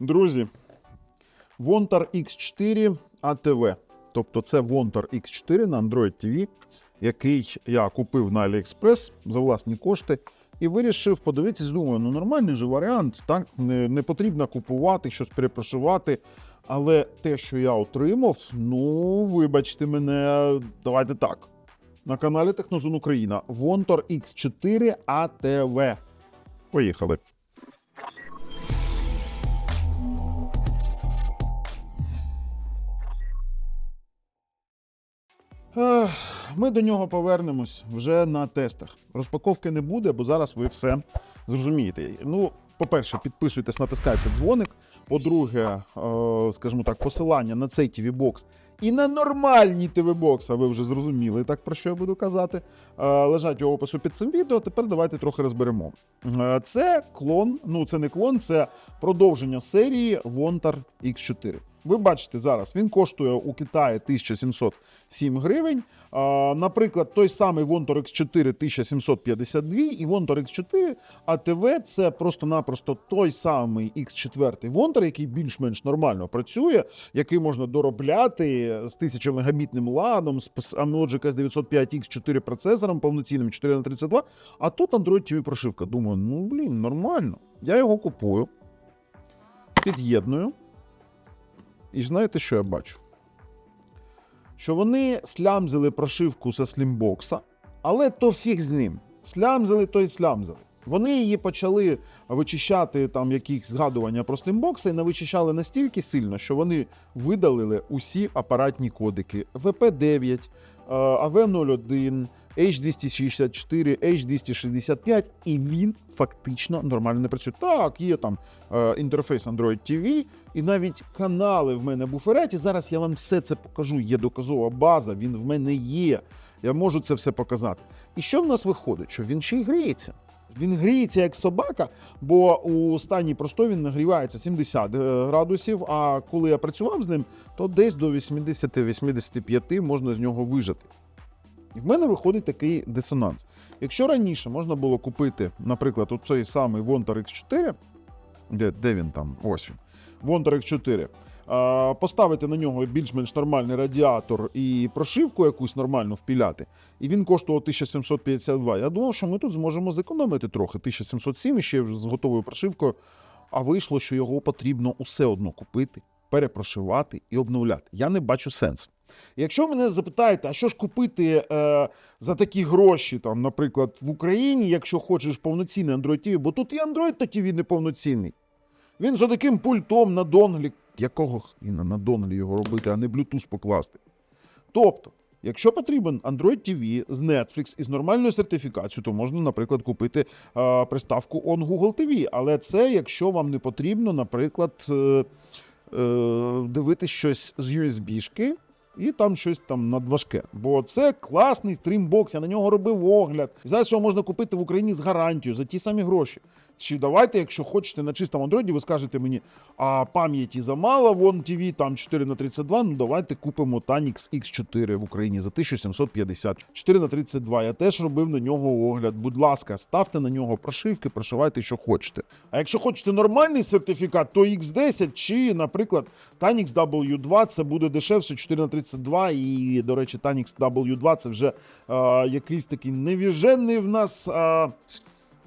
Друзі, Вонтар X4 ATV. Тобто це Вонтар X4 на Android TV, який я купив на AliExpress за власні кошти. І вирішив подивитись, думаю, ну нормальний же варіант, так не, не потрібно купувати, щось перепрошивати. Але те, що я отримав, ну вибачте мене, давайте так. На каналі Технозон Україна Вонтор X4 ATV. Поїхали. Ми до нього повернемось вже на тестах. Розпаковки не буде, бо зараз ви все зрозумієте. Ну, по-перше, підписуйтесь, натискайте дзвоник. По-друге, е, скажімо так, посилання на цей tv бокс і на нормальні tv бокс а ви вже зрозуміли, так про що я буду казати. е, Лежать у опису під цим відео. Тепер давайте трохи розберемо. Е, Це клон, ну це не клон, це продовження серії Вонтар X4. Ви бачите зараз, він коштує у Китаї 1707 гривень. Наприклад, той самий Вонтор X4 1752 і Вонтор X4 ATV це просто-напросто той самий X4 Вонтор, який більш-менш нормально працює, який можна доробляти з 1000 мегабітним ладом, з Amlogic S905 X4 процесором повноцінним 4 на 32 А тут Android TV прошивка. Думаю, ну блін, нормально. Я його купую, під'єдную. І знаєте, що я бачу? Що вони слямзили прошивку зі слімбокса, але то фіг з ним. Слямзили, то й слямзили. Вони її почали вичищати там якісь згадування про слімбокса і навичищали настільки сильно, що вони видалили усі апаратні кодики VP9, е, AV01, H264, H265, і він фактично нормально не працює. Так, є там е, інтерфейс Android TV, і навіть канали в мене буфереті. Зараз я вам все це покажу. Є доказова база, він в мене є. Я можу це все показати. І що в нас виходить? Що він ще й гріється. Він гріється як собака, бо у стані простої він нагрівається 70 е, градусів. А коли я працював з ним, то десь до 80-85 можна з нього вижати. І в мене виходить такий дисонанс. Якщо раніше можна було купити, наприклад, оцей самий Вонтар X4, де, де він там? Ось він. Вонтар X4. Поставити на нього більш-менш нормальний радіатор і прошивку якусь нормальну впіляти, і він коштував 1752. Я думав, що ми тут зможемо зекономити трохи 1707 ще з готовою прошивкою. А вийшло, що його потрібно усе одно купити, перепрошивати і обновляти. Я не бачу сенсу. Якщо мене запитаєте, а що ж купити е, за такі гроші, там, наприклад, в Україні, якщо хочеш повноцінний Android TV, бо тут і Android та TV неповноцінний. Він за таким пультом на донглі, якого на донглі його робити, а не Bluetooth покласти. Тобто, якщо потрібен Android TV з Netflix із нормальною сертифікацією, то можна, наприклад, купити е, приставку On Google TV. Але це якщо вам не потрібно, наприклад, е, е, дивитись щось з USB-шки. І там щось там надважке. Бо це класний стрімбокс, я на нього робив огляд. Зараз його можна купити в Україні з гарантією за ті самі гроші. Чи давайте, якщо хочете на чистому андроїді, ви скажете мені, а пам'яті замало, вон TV там 4 на 32, ну давайте купимо Tanix X4 в Україні за 1750. 4 на 32. Я теж робив на нього огляд. Будь ласка, ставте на нього прошивки, прошивайте, що хочете. А якщо хочете нормальний сертифікат, то X10 чи, наприклад, Tanix W2 це буде дешевше 4 на 32. І, до речі, Tanix W2 це вже е, якийсь такий невіжений в нас. Е,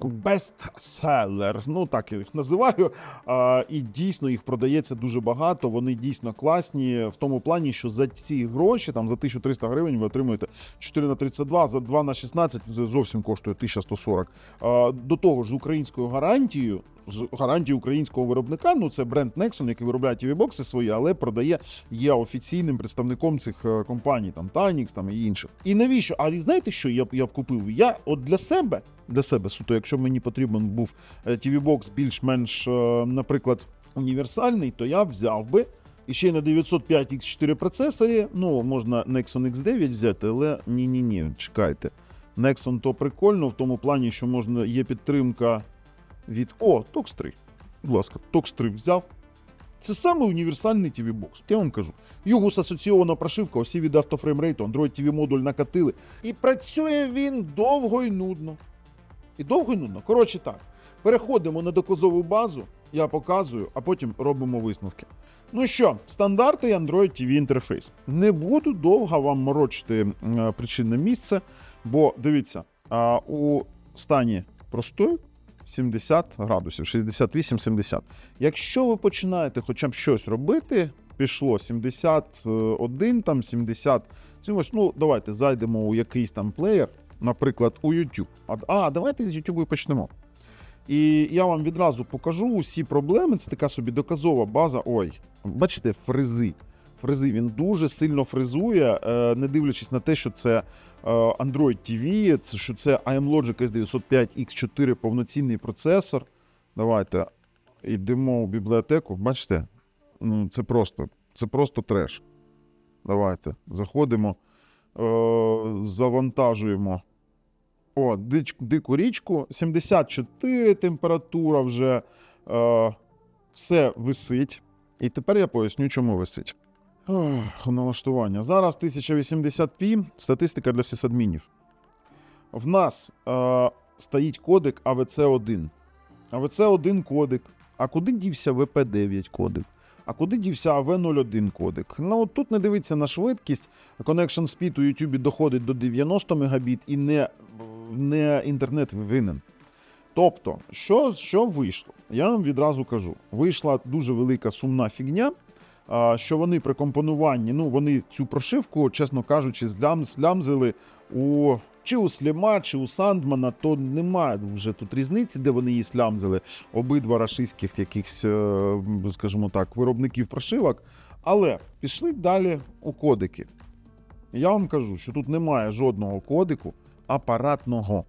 Бестселер, ну так я їх називаю. А, і дійсно їх продається дуже багато. Вони дійсно класні в тому плані, що за ці гроші, там за 1300 гривень, ви отримуєте 4 на 32, за 2 на 16 зовсім коштує 1140. А, до того ж, з українською гарантією, з гарантією українського виробника, ну це бренд Nexon, який виробляє tv бокси свої, але продає є офіційним представником цих е, компаній, там Tanix там і інших. І навіщо? А знаєте, що я б я б купив? Я от для себе, для себе суто, якщо мені потрібен був tv бокс більш-менш, е, наприклад, універсальний, то я взяв би. І ще й на 905 X4 процесорі, ну, можна Nexon X9 взяти, але ні-ні-ні, чекайте. Nexon то прикольно в тому плані, що можна є підтримка від. О, TOX 3. Будь ласка, TOX 3 взяв. Це саме універсальний TV бокс. Я вам кажу. Югус асоційована прошивка, усі від автофреймрейту, Android TV модуль накатили. І працює він довго і нудно. І довго і нудно. Коротше так. Переходимо на доказову базу. я показую, а потім робимо висновки. Ну що, стандартний Android TV інтерфейс. Не буду довго вам морочити е, причинне місце, бо дивіться, у стані простою 70 градусів, 68-70. Якщо ви починаєте хоча б щось робити, пішло 71, там 70. Ось, ну, давайте зайдемо у якийсь там плеєр, наприклад, у YouTube. А, а давайте з YouTube і почнемо. І я вам відразу покажу усі проблеми. Це така собі доказова база. Ой, бачите, фризи. Фризи він дуже сильно фризує, е, не дивлячись на те, що це е, Android TV, що це AMLogic S905X4 повноцінний процесор. Давайте йдемо у бібліотеку. Бачите? Ну, це просто, це просто треш. Давайте заходимо, е, завантажуємо. О, дику річку. 74 температура вже. Все висить. І тепер я поясню, чому висить. Ох, налаштування. Зараз 1080p статистика для сисадмінів. В нас е, стоїть кодек AVC1. AVC1 кодек. А куди дівся VP9 кодек? А куди дівся AV01 кодек? Ну, от тут не дивиться на швидкість. Connection speed у YouTube доходить до 90 Мбіт і не, не інтернет винен. Тобто, що, що вийшло? Я вам відразу кажу: вийшла дуже велика сумна фігня. Що вони при компонуванні, ну вони цю прошивку, чесно кажучи, слямзили у чи у Сліма, чи у Сандмана, то немає вже тут різниці, де вони її слямзили. Обидва рашистських якихось, е, скажімо так, виробників прошивок. Але пішли далі у кодики. Я вам кажу, що тут немає жодного кодику апаратного.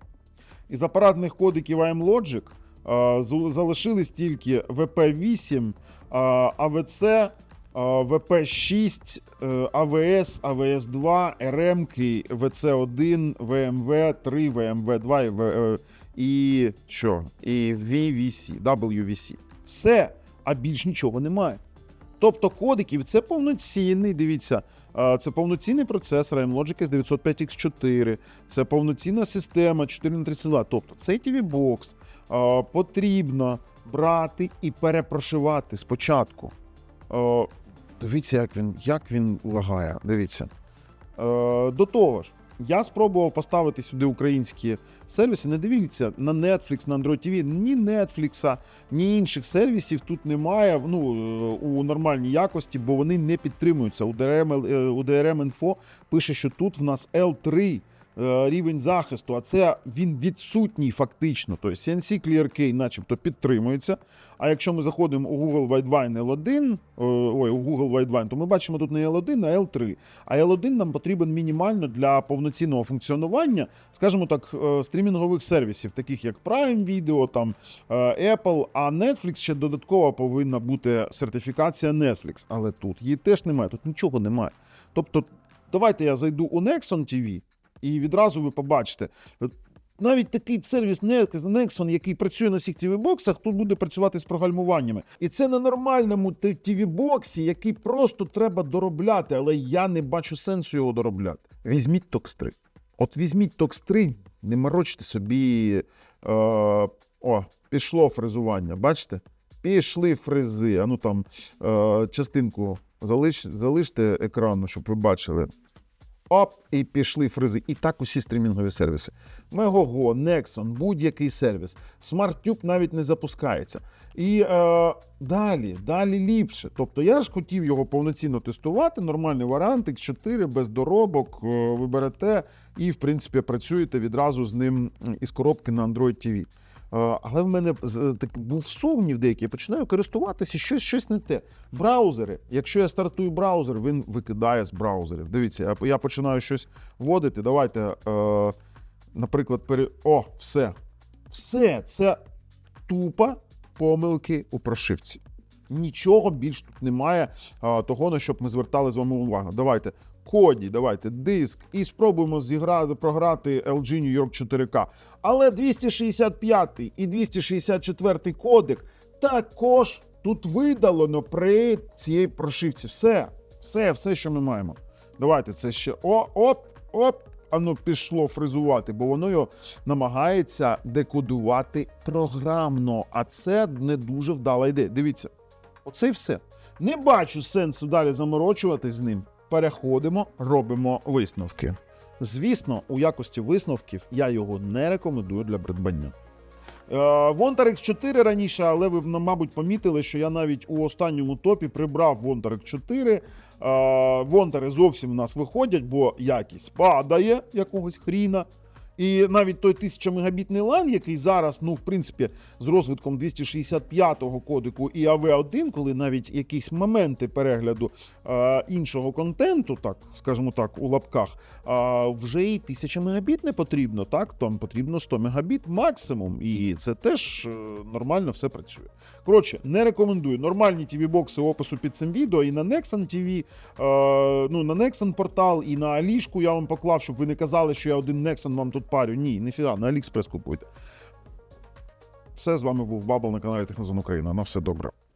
Із апаратних кодиків AMLogic е, залишились тільки VP8, е, AVC, е, VP6, е, AVS, AVS2, RM, VC1, VMV3, VMV2 і, В- е, і що? І VVC, WVC. Все, а більш нічого немає. Тобто кодиків це повноцінний, дивіться, це повноцінний процесор AMLogic S905X4, це повноцінна система 4 на 32. Тобто цей TV-бокс потрібно брати і перепрошивати спочатку. Дивіться, як він, як він лагає. Дивіться. Е, до того ж, я спробував поставити сюди українські сервіси. Не дивіться на Netflix, на Android TV. Ні Netflix, ні інших сервісів тут немає ну, е, у нормальній якості, бо вони не підтримуються. У DRM, е, у DRM Info пише, що тут в нас L3 е, рівень захисту, а це він відсутній фактично. Тобто CNC Clear начебто підтримується. А якщо ми заходимо у Google Widevine L1, е, ой, у Google Widevine, то ми бачимо тут не L1, а L3. А L1 нам потрібен мінімально для повноцінного функціонування, скажімо так, е, стрімінгових сервісів, таких як Prime Video, там е, Apple, а Netflix ще додатково повинна бути сертифікація Netflix. Але тут її теж немає, тут нічого немає. Тобто, давайте я зайду у Nexon TV, і відразу ви побачите. Навіть такий сервіс Nexon, який працює на всіх TV-боксах, тут буде працювати з прогальмуваннями. І це на нормальному TV-боксі, який просто треба доробляти, але я не бачу сенсу його доробляти. Візьміть Tox 3. От візьміть Tox 3, не морочте собі. Е, о, пішло фрезування, бачите? Пішли фрези. А ну там е, частинку залиш, залиште екрану, щоб ви бачили. Оп, і пішли фризи. І так усі стрімінгові сервіси. Megogo, Nexon, будь-який сервіс. SmartTube навіть не запускається. І е, далі, далі ліпше. Тобто я ж хотів його повноцінно тестувати. Нормальний варіант, X4 без доробок. е, Ви берете і, в принципі, працюєте відразу з ним із коробки на Android TV. Е, Але в мене так був сумнів деякий, я починаю користуватися, щось, щось не те. Браузери. Якщо я стартую браузер, він викидає з браузерів. Дивіться, я, починаю щось вводити. Давайте, е, наприклад, пере... О, все. Все, це тупо помилки у прошивці. Нічого більш тут немає а, того, на щоб ми звертали з вами увагу. Давайте коді, давайте диск і спробуємо зіграти програти LG New York 4K. Але 265 і 264 кодек також тут видалено при цій прошивці. Все, все, все, що ми маємо. Давайте це ще. О, оп, оп, Воно пішло фризувати, бо воно його намагається декодувати програмно, а це не дуже вдала ідея. Дивіться, оце і все. Не бачу сенсу далі заморочувати з ним. Переходимо, робимо висновки. Звісно, у якості висновків я його не рекомендую для придбання. Вонтар X4 раніше, але ви, мабуть, помітили, що я навіть у останньому топі прибрав Вонтар X4. Е, Вонтари зовсім у нас виходять, бо якість падає якогось хріна. І навіть той 1000 мегабітний LAN, який зараз, ну, в принципі, з розвитком 265-го кодеку і AV1, коли навіть якісь моменти перегляду е, іншого контенту, так скажімо так, у лапках, е, вже і 1000 мегабіт не потрібно, так? Там потрібно 100 мегабіт максимум, і це теж е, нормально все працює. Коротше, не рекомендую. Нормальні tv бокси опису під цим відео і на Nexon TV, е, ну, на Nexon портал, і на Алішку я вам поклав, щоб ви не казали, що я один Nexon вам тут парю. Ні, ніфіга, на Алікспрес купуйте. Все, з вами був Бабл на каналі Технозон Україна. На все добре.